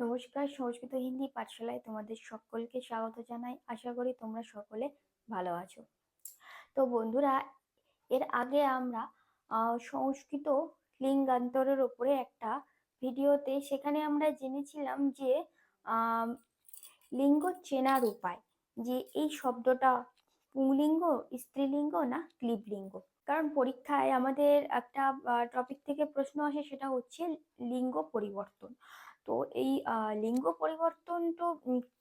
নমস্কার, সংস্কৃত হিন্দি পাঠশালায় তোমাদের সকলকে স্বাগত জানাই। আশা করি তোমরা সকলে ভালো আছো। তো বন্ধুরা, এর আগে আমরা সংস্কৃত লিঙ্গান্তরের ওপরে একটা ভিডিওতে সেখানে আমরা জেনেছিলাম যে লিঙ্গ চেনার উপায়, যে এই শব্দটা পুংলিঙ্গ, স্ত্রীলিঙ্গ না ক্লিবলিঙ্গ কারণ পরীক্ষায় আমাদের একটা টপিক থেকে প্রশ্ন আসে সেটা হচ্ছে লিঙ্গ পরিবর্তন। তো এই লিঙ্গ পরিবর্তন তো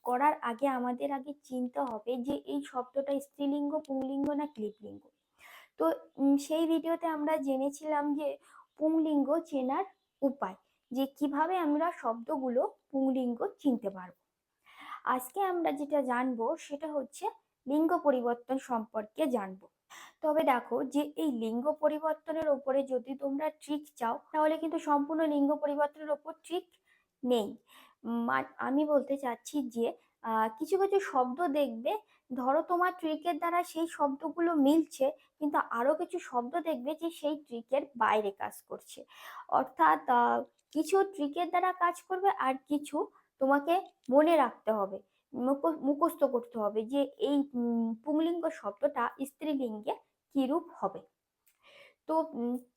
করার আগে আমাদের আগে চিনতে হবে যে এই শব্দটা স্ত্রীলিঙ্গ, পুংলিঙ্গ না ক্লিবলিঙ্গ তো সেই ভিডিওতে আমরা জেনেছিলাম যে পুংলিঙ্গ চেনার উপায়, যে কীভাবে আমরা শব্দগুলো পুংলিঙ্গ চিনতে পারব। আজকে আমরা যেটা জানব সেটা হচ্ছে লিঙ্গ পরিবর্তন সম্পর্কে জানব। তবে দেখো যে এই লিঙ্গ পরিবর্তনের ওপরে যদি তোমরা ট্রিক চাও, তাহলে কিন্তু সম্পূর্ণ লিঙ্গ পরিবর্তনের ওপর ট্রিক নেই। আমি বলতে চাচ্ছি যে কিছু কিছু শব্দ দেখবে, ধরো তোমার ট্রিকের দ্বারা সেই শব্দগুলো মিলছে, কিন্তু আরও কিছু শব্দ দেখবে যে সেই ট্রিকের বাইরে কাজ করছে। অর্থাৎ কিছু ট্রিকের দ্বারা কাজ করবে আর কিছু তোমাকে মনে রাখতে হবে, মুখ- মুখস্থ করতে হবে যে এই পুংলিঙ্গ শব্দটা স্ত্রীলিঙ্গে কিরূপ হবে। তো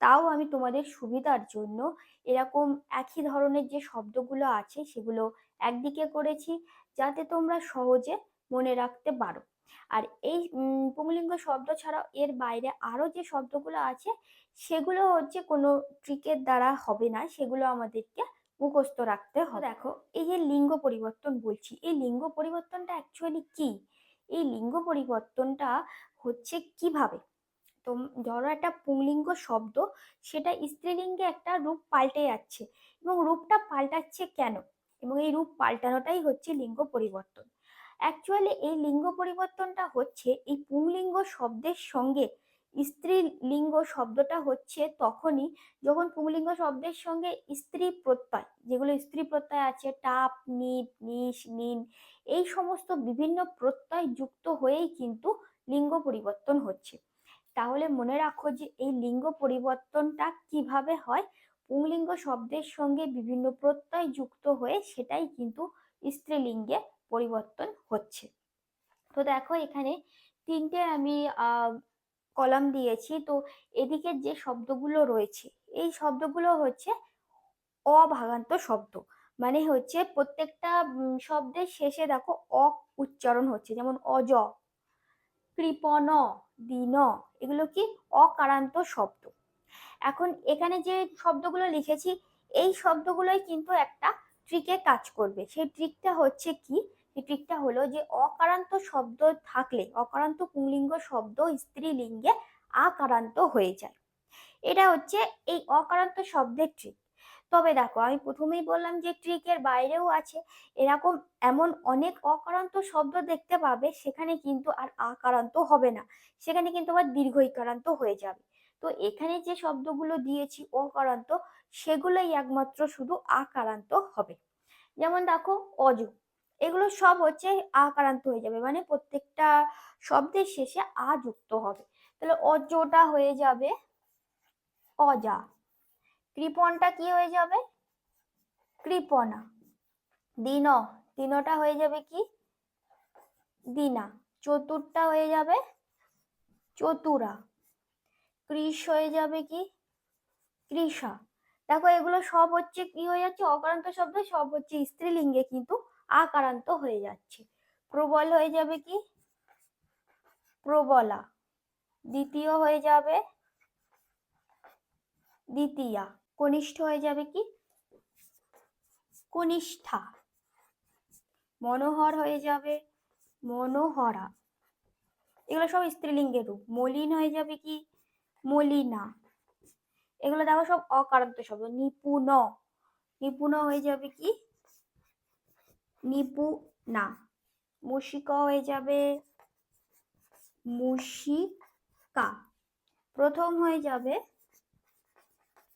তাও আমি তোমাদের সুবিধার জন্য এরকম একই ধরনের যে শব্দগুলো আছে সেগুলো একদিকে করেছি যাতে তোমরা সহজে মনে রাখতে পারো। আর এই পুংলিঙ্গ শব্দ ছাড়াও এর বাইরে আরও যে শব্দগুলো আছে সেগুলো হচ্ছে কোনো ট্রিকের দ্বারা হবে না, সেগুলো আমাদেরকে মুখস্থ রাখতে হবে। দেখো, এই যে লিঙ্গ পরিবর্তন বলছি, এই লিঙ্গ পরিবর্তনটা অ্যাকচুয়ালি কি? এই লিঙ্গ পরিবর্তনটা হচ্ছে কীভাবে? ধরো একটা পুংলিঙ্গ শব্দ, সেটা স্ত্রীলিঙ্গে একটা রূপ পাল্টে যাচ্ছে। এবং রূপটা পাল্টাচ্ছে কেন? এবং এই রূপ পাল্টানোটাই হচ্ছে লিঙ্গ পরিবর্তন। অ্যাকচুয়ালি এই লিঙ্গ পরিবর্তনটা হচ্ছে, এই পুংলিঙ্গ শব্দের সঙ্গে স্ত্রী লিঙ্গ শব্দটা হচ্ছে তখনই যখন পুংলিঙ্গ শব্দের সঙ্গে স্ত্রী প্রত্যয়, যেগুলো স্ত্রী প্রত্যয় আছে, টাপ, নিপ, নিস, নিন, এই সমস্ত বিভিন্ন প্রত্যয় যুক্ত হয়েই কিন্তু লিঙ্গ পরিবর্তন হচ্ছে। তাহলে মনে রাখো যে এই লিঙ্গ পরিবর্তনটা কীভাবে হয়? পুংলিঙ্গ শব্দের সঙ্গে বিভিন্ন প্রত্যয় যুক্ত হয়ে সেটাই কিন্তু স্ত্রীলিঙ্গে পরিবর্তন হচ্ছে। তো দেখো এখানে তিনটে আমি কলাম দিয়েছি। তো এদিকে যে শব্দগুলো রয়েছে, এই শব্দগুলো হচ্ছে অভাগান্ত শব্দ। মানে হচ্ছে প্রত্যেকটা শব্দের শেষে দেখো অ উচ্চারণ হচ্ছে। যেমন অজ, কৃপণ দিন। এগুলো কি অকারান্ত শব্দ? এখন এখানে যে শব্দগুলো লিখেছি, এই শব্দগুলোই কিন্তু একটা ট্রিকে কাজ করবে। সেই ট্রিকটা হচ্ছে কি? সেই ট্রিকটা হলো যে অকারান্ত শব্দ থাকলে, অকারান্ত পুংলিঙ্গ শব্দ স্ত্রীলিঙ্গে আকারান্ত হয়ে যায়। এটা হচ্ছে এই অকারান্ত শব্দের ট্রিক তবে দেখো, আমি প্রথমেই বললাম যে ট্রিকের বাইরেও আছে। এরকম এমন অনেক অকারান্ত শব্দ দেখতে পাবে, সেখানে কিন্তু আর আকারান্ত হবে না। সেখানে কিন্তু আবার দীর্ঘ ইকারান্ত হয়ে যাবে। তো এখানে যে শব্দগুলো দিয়েছি, অকারান্ত, সেগুলোই একমাত্র শুধু আকারান্ত হবে। যেমন দেখো অজ এগুলো সব হচ্ছে আকারান্ত হয়ে যাবে মানে প্রত্যেকটা শব্দের শেষে আ যুক্ত হবে। তাহলে অজটা হয়ে যাবে অজা কৃপণটা কি হয়ে যাবে? কৃপণা। দিন দিনটা হয়ে যাবে কি? দিনা। চতুরটা হয়ে যাবে চতুরা। কৃষ হয়ে যাবে কি? কৃষা। দেখো, এগুলো সব হচ্ছে কি হয়ে যাচ্ছে? অকারান্ত শব্দ সব হচ্ছে স্ত্রীলিঙ্গে কিন্তু আকারান্ত হয়ে যাচ্ছে। প্রবল হয়ে যাবে কি? প্রবলা। দ্বিতীয় হয়ে যাবে দ্বিতীয়া। কনিষ্ঠ হয়ে যাবে কি? কনিষ্ঠা। মনোহর হয়ে যাবে মনোহরা। এগুলো সব স্ত্রীলিঙ্গের রূপ। মলিন হয়ে যাবে কি? মলিনা। এগুলো দেখো সব অকারান্ত শব্দ। নিপুণ। নিপুণ হয়ে যাবে কি? নিপুণা। মুশিকা হয়ে যাবে মুশিকা প্রথম হয়ে যাবে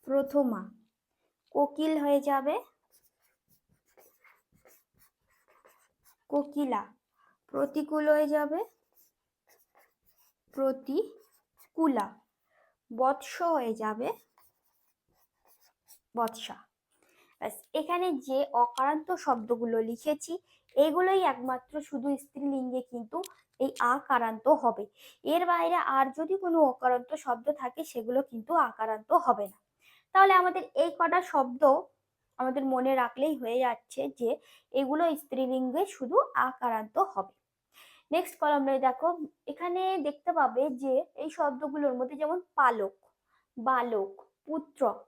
প্রথমা। কোকিল হয়ে যাবে। কোকিলা। প্রতিকূল হয়ে যাবে। প্রতিকূলা। বৎস হয়ে যাবে। বৎসা। ব্যাস, এখানে যে অকারান্ত শব্দগুলো লিখেছি, এগুলোই একমাত্র শুধু স্ত্রীলিঙ্গে কিন্তু এই আকারান্ত হবে। এর বাইরে আর যদি কোনো অকারান্ত শব্দ থাকে, সেগুলো কিন্তু আকারান্ত হবে না। তাহলে আমাদের এই কটা শব্দ আমাদের মনে রাখলেই হয়ে যাচ্ছে যে এগুলো স্ত্রীলিঙ্গে শুধু আকারান্ত হবে। নেক্সট কলমে দেখো, এখানে দেখতে পাবে যে এই শব্দগুলোর মধ্যে যেমন পালক, বালক, পুত্রক,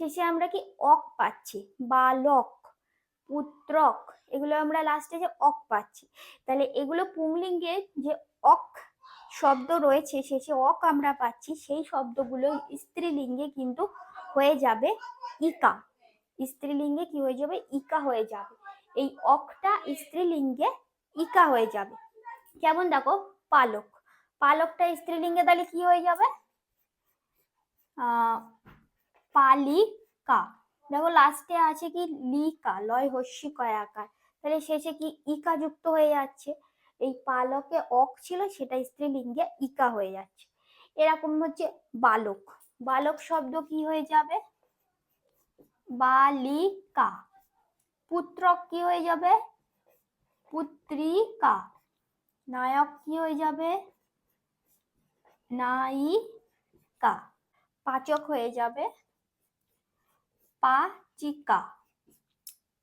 শেষে আমরা কি অক পাচ্ছি? বালক, পুত্রক, এগুলো আমরা লাস্টে যে অক পাচ্ছি। তাহলে এগুলো পুংলিঙ্গে যে অক শব্দ রয়েছে, শেষে অক আমরা পাচ্ছি, সেই শব্দগুলো স্ত্রীলিঙ্গে কিন্তু হয়ে যাবে ইকা। স্ত্রীলিঙ্গে কি হয়ে যাবে? ইকা হয়ে যাবে। এই অকটা স্ত্রীলিঙ্গে ইকা হয়ে যাবে। যেমন দেখো? পালক। পালকটা স্ত্রীলিঙ্গে তাহলে কি হয়ে যাবে? পালিকা। দেখো লাস্টে আছে কি? লিকা লয় হস্যি কয় আকার তাহলে শেষে কি ইকা যুক্ত হয়ে যাচ্ছে? এই পালকে অক ছিল, সেটা স্ত্রীলিঙ্গে ইকা হয়ে যাচ্ছে। এরকম হচ্ছে বালক। বালক শব্দ কি হয়ে যাবে? বালিকা। পুত্রক কি হয়ে যাবে? পুত্রিকা। নায়ক কি হয়ে যাবে? নায়িকা। পাচক হয়ে যাবে? পাচিকা।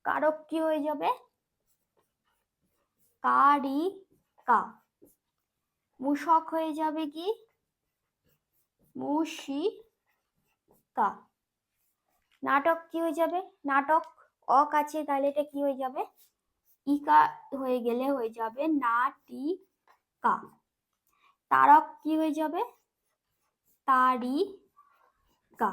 কারক কি হয়ে যাবে? কারিকা। মূষক হয়ে যাবে কি? মুশিকা নাটক কি হয়ে যাবে? নাটক অক আছে তাহলে এটা কি হয়ে যাবে? ইকা হয়ে গেলে হয়ে যাবে নাটিকা তারক কি হয়ে যাবে? তারিকা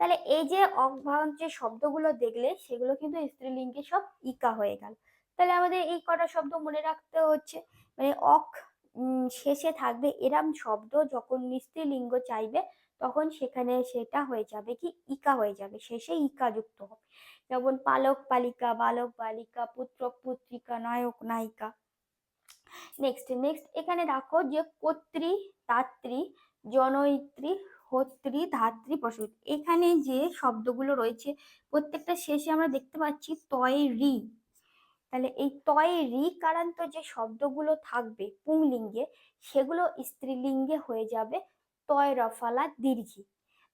তাহলে এই যে অকভাগ যে শব্দগুলো দেখলে, সেগুলো কিন্তু স্ত্রীলিঙ্গে সব ইকা হয়ে গেল। তাহলে আমাদের এই কটা শব্দ মনে রাখতে হচ্ছে। মানে অক শেষে থাকবে এরম শব্দ যখন স্ত্রীলিঙ্গ চাইবে তখন সেখানে সেটা হয়ে যাবে কি? ইকা হয়ে যাবে। শেষে ইকা যুক্ত হবে। যেমন পালক পালিকা, বালক বালিকা পুত্র পুত্রিকা, নায়ক নায়িকা। নেক্সট নেক্সট এখানে রাখো যে কর্ত্রী তাত্রী জনয়িত্রী, হত্রী, ধাত্রী পশু এখানে যে শব্দগুলো রয়েছে, প্রত্যেকটা শেষে আমরা দেখতে পাচ্ছি তয় রি। তাহলে এই তয় রি কারান্ত যে শব্দগুলো থাকবে পুংলিঙ্গে, সেগুলো স্ত্রীলিঙ্গে হয়ে যাবে। তয় রফালা দীর্ঘি।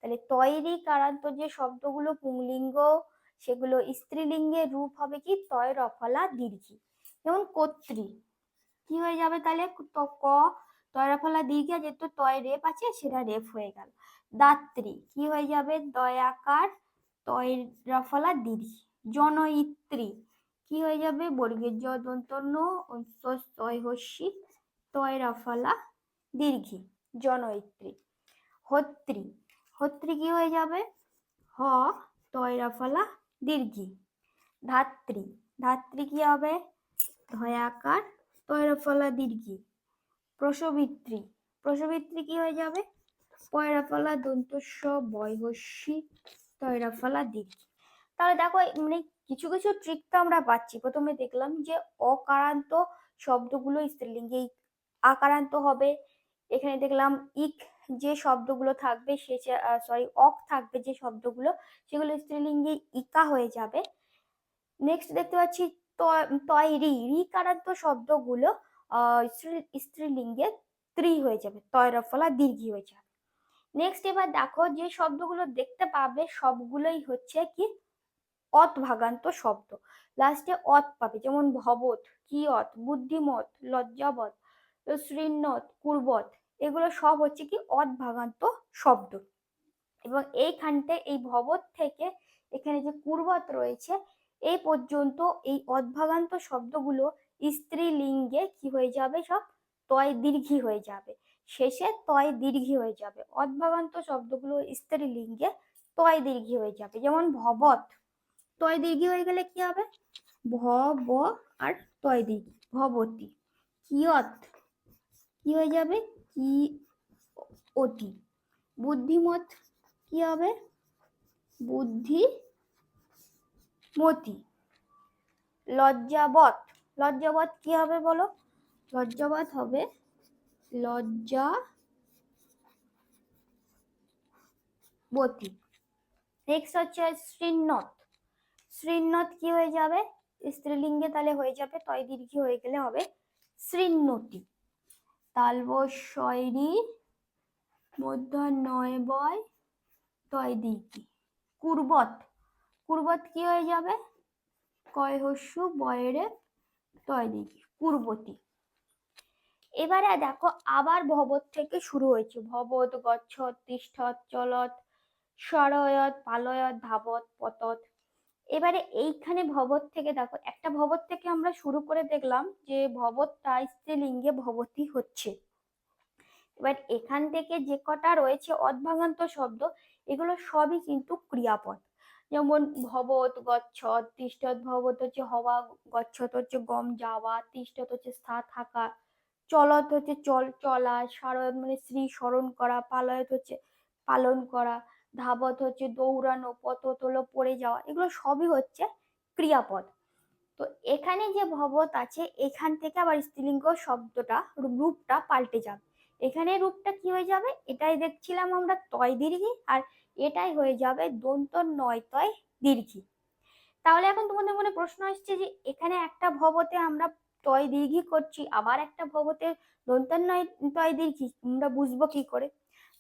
তাহলে তয়রি কারান্ত যে শব্দগুলো পুংলিঙ্গ, সেগুলো স্ত্রীলিঙ্গের রূপ হবে কি? তয় রফালা দীর্ঘি। যেমন কর্ত্রী কি হয়ে যাবে তাহলে? ক তয় রফালা দীর্ঘি যেহেতু তয় রেপ আছে, সেটা রেপ হয়ে গেল। দাত্রী, কি হয়ে যাবে? দয়াকার, তয় রফলা দীর্ঘি। জনয়িত্রী, কি হয়ে যাবে? বর্গের জ দন্তন্য তয় হস্যি তয় রফলা দীর্ঘি। জনয়িত্রী। হত্রী। হত্রী কি হয়ে যাবে? হ তয়রাফলা দীর্ঘি। ধাত্রী। ধাত্রী কি হবে? ধয়াকার তয়রাফলা দীর্ঘি। প্রসবিত্রী। প্রসবিত্রী কি হয়ে যাবে? পয়রাফলা, দন্তস্ব, বয়হস্যি তয়রাফলা দীর্ঘি। তাহলে দেখো মানে কিছু কিছু ট্রিক তো আমরা পাচ্ছি। প্রথমে দেখলাম যে অকারান্ত শব্দগুলো স্ত্রীলিঙ্গে আকারান্ত হবে। এখানে দেখলাম ইক যে শব্দগুলো থাকবে সে সরি অক থাকবে যে শব্দগুলো, সেগুলো স্ত্রীলিঙ্গে ইকা হয়ে যাবে। নেক্সট দেখতে পাচ্ছি তয়রি রিকারান্ত শব্দগুলো স্ত্রীলিঙ্গে ত্রি হয়ে যাবে তয়রফলা দীর্ঘি হয়ে যাবে। নেক্সট এবার দেখো যে শব্দগুলো দেখতে পাবে সবগুলোই হচ্ছে কি অত ভাগান্ত শব্দ লাস্টে অত পাবে, যেমন ভবত কিয়ত বুদ্ধিমত লজ্জাবত শ্রীনত কুর্বত এগুলো সব হচ্ছে কি অদ ভাগান্ত শব্দ। এবং এইখানতে এই ভবত থেকে এখানে যে কুর্বত রয়েছে এই পর্যন্ত এই অদ্ভাগান্ত শব্দগুলো স্ত্রীলিঙ্গে কি হয়ে যাবে সব? তয় দীর্ঘি হয়ে যাবে। শেষে তয় দীর্ঘি হয়ে যাবে। অদ্ভাগান্ত শব্দগুলো স্ত্রীলিঙ্গে তয় দীর্ঘি হয়ে যাবে। যেমন ভবত তয় দীর্ঘি হয়ে গেলে কি হবে? ভব আর তয় দীর্ঘি ভবতী। কিয়ত কি হয়ে যাবে? কি অতি? বুদ্ধিমত কি হবে? বুদ্ধি মতি লজ্জাবত। লজ্জাবত কি হবে বলো? লজ্জাবত হবে লজ্জা বতী। নেক্সট হচ্ছে শ্রীনত শ্রীন্নত কি হয়ে যাবে? স্ত্রীলিঙ্গে তাহলে হয়ে যাবে, তয় দীর্ঘি হয়ে গেলে হবে শ্রীন্নতি তালবস্বরি মধ্যাহ্নয় বয় তয় দীর্ঘি কুর্বত। কুর্বত কি হয়ে যাবে? কয় হস্যু বয়রে তয় কুর্বতী। এবারে দেখো, আবার ভবত থেকে শুরু হয়েছে। ভবত, গচ্ছত, তিষ্ঠত, চলত, সরয়ত, পালয়ত, ধাবত, পতত। এবারে এইখানে ভবত থেকে দেখো, একটা ভবত থেকে আমরা শুরু করে দেখলাম যে ভবতটা স্ত্রীলিঙ্গে ভবতী হচ্ছে। এবার এখান থেকে যে কটা রয়েছে অদ্ভাগান্ত শব্দ, এগুলো সবই কিন্তু ক্রিয়াপদ। যেমন ভবত গচ্ছত তিষ্ঠত ভবত হচ্ছে হওয়া গচ্ছত হচ্ছে গম যাওয়া তিষ্ঠত হচ্ছে স্থা থাকা চলত হচ্ছে চল, চলা সারয়ত মানে শ্রী স্মরণ করা, পালয়ত হচ্ছে পালন করা ধাবত হচ্ছে, দৌড়ানো পতত হলো পড়ে যাওয়া, এগুলো সবই হচ্ছে ক্রিয়াপদ। তো এখানে যে ভবত আছে, এখান থেকে আবার স্ত্রীলিঙ্গ শব্দটা রূপটা পাল্টে যাবে। এখানে রূপটা কি হয়ে যাবে? এটাই দেখছিলাম আমরা তয় দীর্ঘি, আর এটাই হয়ে যাবে দন্ত নয় তয় দীর্ঘি। তাহলে এখন তোমাদের মনে প্রশ্ন আসছে যে, এখানে একটা ভবতে আমরা তয় দীর্ঘি করছি, আবার একটা ভবতে দন্তান্নয় তয় দীর্ঘি, আমরা বুঝব কি করে?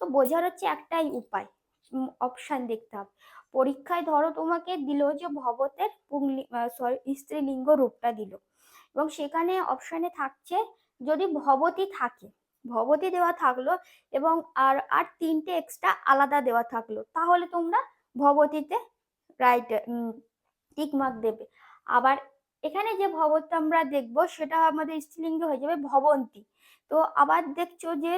তো বোঝার হচ্ছে একটাই উপায়। অপশান দেখতে হবে পরীক্ষায় ধরো তোমাকে দিল যে ভবতের পুংলি সরি স্ত্রীলিঙ্গ রূপটা দিল। এবং সেখানে অপশানে থাকছে যদি ভবতী থাকে, ভবতী দেওয়া থাকল এবং আর আর তিনটে এক্সট্রা আলাদা দেওয়া থাকল, তাহলে তোমরা ভবতীতে রাইট টিক মার্ক দেবে। আবার এখানে যে ভবতটা আমরা দেখব, সেটা আমাদের স্ত্রীলিঙ্গ হয়ে যাবে ভবন্তী। তো আবার দেখছ যে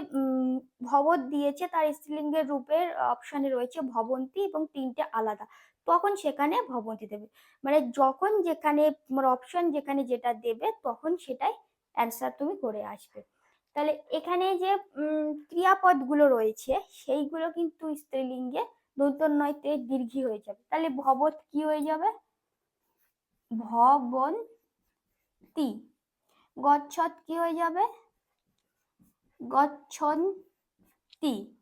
ভবত দিয়েছে, তার স্ত্রীলিঙ্গের রূপের অপশানে রয়েছে ভবন্তী এবং তিনটে আলাদা। তখন সেখানে ভবন্তী দেবে। মানে যখন যেখানে অপশন যেখানে যেটা দেবে, তখন সেটাই অ্যান্সার তুমি করে আসবে। তাহলে এখানে যে ক্রিয়াপদগুলো রয়েছে, সেইগুলো কিন্তু স্ত্রীলিঙ্গে দন্তন্নয়তে দীর্ঘি হয়ে যাবে। তাহলে ভবত কি হয়ে যাবে? ভবন্তি। গচ্ছত কি হয়ে যাবে? গচ্ছন্তি।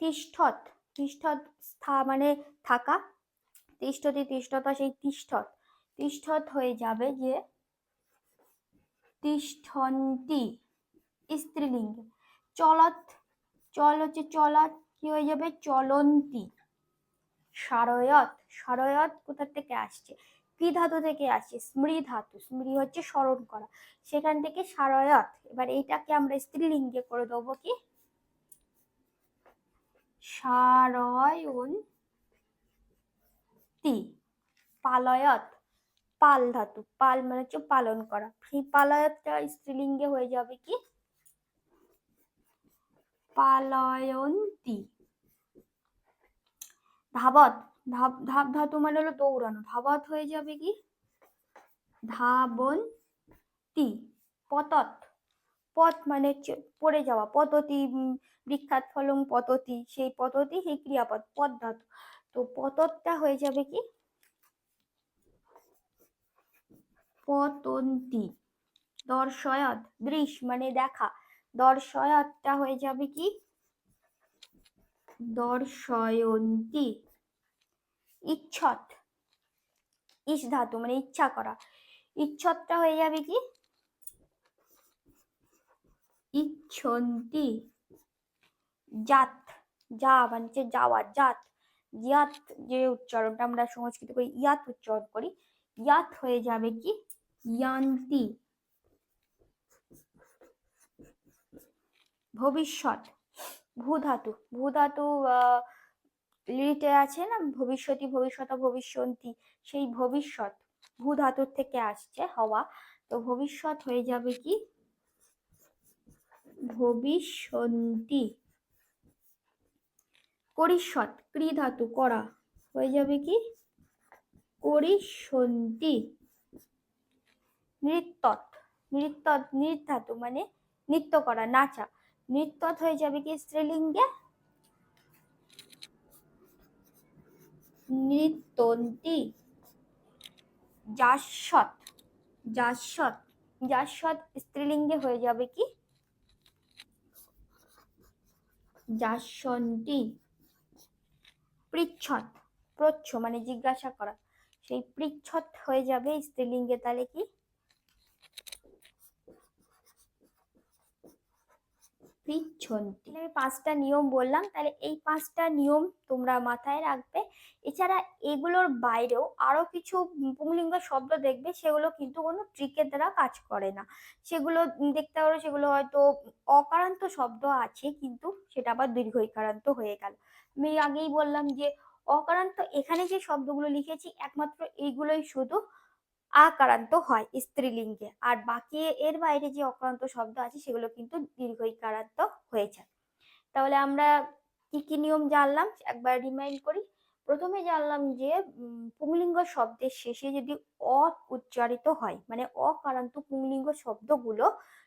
তিষ্ঠত। তিষ্ঠত স্থা মানে থাকা। তিষ্ঠতি, তিষ্ঠতা সেই তিষ্ঠত। তিষ্ঠত হয়ে যাবে যে তিষ্ঠন্তি, স্ত্রীলিঙ্গ। চলত, চল হচ্ছে চলাত কি হয়ে যাবে? চলন্তি। সারয়ত সারয়ত কোথা থেকে আসছে? কি ধাতু থেকে আসছে স্মৃ ধাতু স্মৃ হচ্ছে স্মরণ করা। সেখান থেকে সারয়ত, এবার এইটাকে আমরা স্ত্রীলিঙ্গে করে দেবো কি? সারয়ন তি পালয়ত পাল ধাতু পাল মানে হচ্ছে পালন করা। সেই পালয়তটা স্ত্রীলিঙ্গে হয়ে যাবে কি? পালয়ন্তি, ধাবত ধাপ ধাপ ধাতু মানে হলো দৌড়ানো। ধাবত হয়ে যাবে কি? ধাবন্তি, পতত। পথ মানে পড়ে যাওয়া। পততি বিখ্যাত ফলং পততি। সেই পততি সেই ক্রিয়াপদ পদ ধাতু তো পততটা হয়ে যাবে কি? পতন্তি। দর্শয়ত, দৃশ মানে দেখা। দর্শয়তটা হয়ে যাবে কি? দর্শয়ন্তী। ইচ্ছত। ইস ধাতু মানে ইচ্ছা করা। ইচ্ছতটা হয়ে যাবে কি? ইচ্ছন্তি। জাত। যা মানে যাওয়া জাত। ইয়াত যে উচ্চারণটা আমরা সংস্কৃত করি, ইয়াত উচ্চারণ করি, ইয়াত হয়ে যাবে কি? ইয়ান্তি। ভবিষ্যৎ। ভূধাতু। ভূধাতু লিটে আছে না? ভবিষ্যতি ভবিষ্যৎ ভবিষ্যন্তি। সেই ভবিষ্যৎ ভূধাতুর থেকে আসছে হওয়া। তো ভবিষ্যৎ হয়ে যাবে কি? ভবিষ্যন্তি। করিষ্যৎ ক্রিধাতু করা। হয়ে যাবে কি? করিষ্যন্তি। নৃত্যত নৃত্য নৃত্যাতু মানে নৃত্য করা, নাচা। নৃত্যত হয়ে যাবে কি স্ত্রীলিঙ্গে? নৃত্যন্তি জাসৎ জাসৎ জাসৎ স্ত্রীলিঙ্গে হয়ে যাবে কি? যাসন্তি পৃচ্ছত প্রচ্ছ মানে জিজ্ঞাসা করা। সেই পৃচ্ছত হয়ে যাবে স্ত্রীলিঙ্গে, তাহলে কি? পিচ্ছন্তি আমি পাঁচটা নিয়ম বললাম, তাহলে এই পাঁচটা নিয়ম তোমরা মাথায় রাখবে। এছাড়া এগুলোর বাইরেও আরও কিছু পুংলিঙ্গ শব্দ দেখবে, সেগুলো কিন্তু কোনো ট্রিকের দ্বারা কাজ করে না। সেগুলো দেখতে পারো, সেগুলো হয়তো অকারান্ত শব্দ আছে, কিন্তু সেটা আবার দীর্ঘ ইকারান্ত হয়ে গেল। আমি আগেই বললাম যে, অকারান্ত এখানে যে শব্দগুলো লিখেছি, একমাত্র এইগুলোই শুধু আকারান্ত হয় স্ত্রীলিঙ্গে। আর বাকি এর বাইরে যে অকারান্ত শব্দ আছে, সেগুলো কিন্তু দীর্ঘ ইকারান্ত হয়েছে। তাহলে আমরা কি কি নিয়ম জানলাম? একবার রিমাইন্ড করি। প্রথমে জানলাম যে পুংলিঙ্গ শব্দের শেষে যদি অ উচ্চারিত হয় মানে অকারান্ত পুংলিঙ্গ শব্দগুলো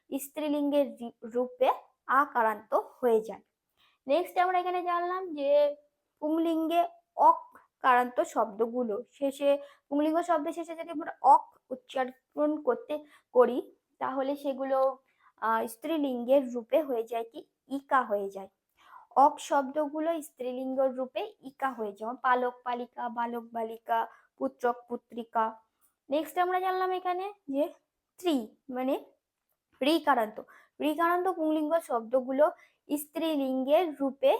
স্ত্রীলিঙ্গের রূপে আকারান্ত হয়ে যায়। নেক্সট আমরা এখানে জানলাম যে, পুংলিঙ্গে অক কারান্ত শব্দগুলো। শেষে পুংলিঙ্গ শব্দের শেষে যদি আমরা অক উচ্চারণ করতে করি, তাহলে সেগুলো স্ত্রীলিঙ্গের রূপে হয়ে যায় কি? ইকা হয়ে যায়। অক শব্দগুলো স্ত্রীলিঙ্গের রূপে ইকা হয়ে যায়। পালক পালিকা, বালক বালিকা, পুত্রক পুত্রিকা। নেক্সট আমরা জানলাম এখানে যে ত্রি মানে রিকারান্ত রিকারান্ত পুংলিঙ্গ শব্দগুলো স্ত্রীলিঙ্গের রূপে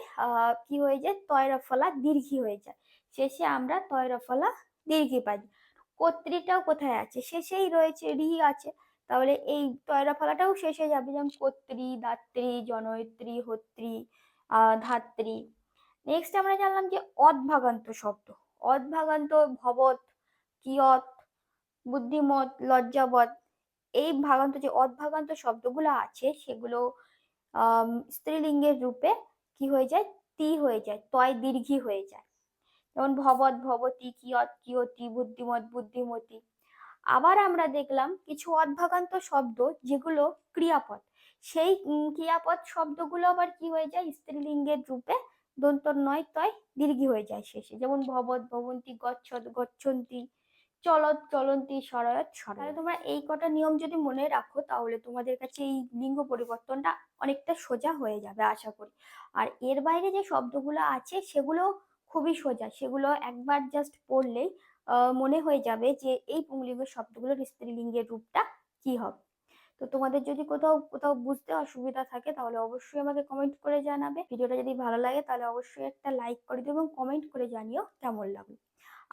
কি হয়ে যায়? তয়রফলা দীর্ঘি হয়ে যায়। শেষে আমরা তয়রফলা দীর্ঘি পাই। কর্তৃটাও কোথায় আছে? শেষেই রয়েছে, রি আছে। তাহলে এই তয়রফলাটাও শেষে যাবে। যেমন কর্ত্রী দাত্রী, জনয়ত্রী, হত্রী ধাত্রী। নেক্সট আমরা জানলাম যে অদ্ভাগান্ত শব্দ। অদ্ভাগান্ত ভবত কিয়ত বুদ্ধিমত লজ্জাবত এই ভাগান্ত যে অদ্ভাগান্ত শব্দগুলো আছে, সেগুলো স্ত্রীলিঙ্গের রূপে কি হয়ে যায়? তি হয়ে যায়, তয় দীর্ঘি হয়ে যায়। যেমন ভবত ভবতী কিয়ত কিয়তি বুদ্ধিমত বুদ্ধিমতী। আবার আমরা দেখলাম কিছু অদ্ভাগান্ত শব্দ যেগুলো ক্রিয়াপদ। সেই ক্রিয়াপদ শব্দগুলো আবার কি হয়ে যায়? স্ত্রীলিঙ্গের রূপে দন্ত নয় তয় দীর্ঘী হয়ে যায় শেষে। যেমন ভবত ভবন্তী গচ্ছত গচ্ছন্তি, চলত চলন্তি সরয়ত সরয় তোমরা এই কটা নিয়ম যদি মনে রাখো, তাহলে তোমাদের কাছে এই লিঙ্গ পরিবর্তনটা অনেকটা সোজা হয়ে যাবে, আশা করি। আর এর বাইরে যে শব্দগুলো আছে, সেগুলো খুবই সোজা। সেগুলো একবার জাস্ট পড়লেই মনে হয়ে যাবে যে এই পুংলিঙ্গ শব্দগুলোর স্ত্রীলিঙ্গের রূপটা কি হবে। তো তোমাদের যদি কোথাও কোথাও বুঝতে অসুবিধা থাকে তাহলে অবশ্যই আমাকে কমেন্ট করে জানাবে। ভিডিওটা যদি ভালো লাগে তাহলে অবশ্যই একটা লাইক করে দিও এবং কমেন্ট করে জানিও কেমন লাগল।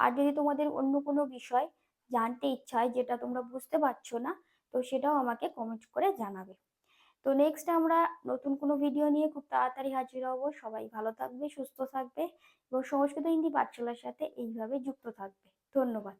আর যদি তোমাদের অন্য কোনো বিষয় জানতে ইচ্ছা হয় যেটা তোমরা বুঝতে পারছ না, তো সেটাও আমাকে কমেন্ট করে জানাবে। তো নেক্সট আমরা নতুন কোনো ভিডিও নিয়ে খুব তাড়াতাড়ি হাজির হব। সবাই ভালো থাকবে, সুস্থ থাকবে এবং সংস্কৃত, হিন্দি পাঠশালার সাথে এইভাবে যুক্ত থাকবে। ধন্যবাদ।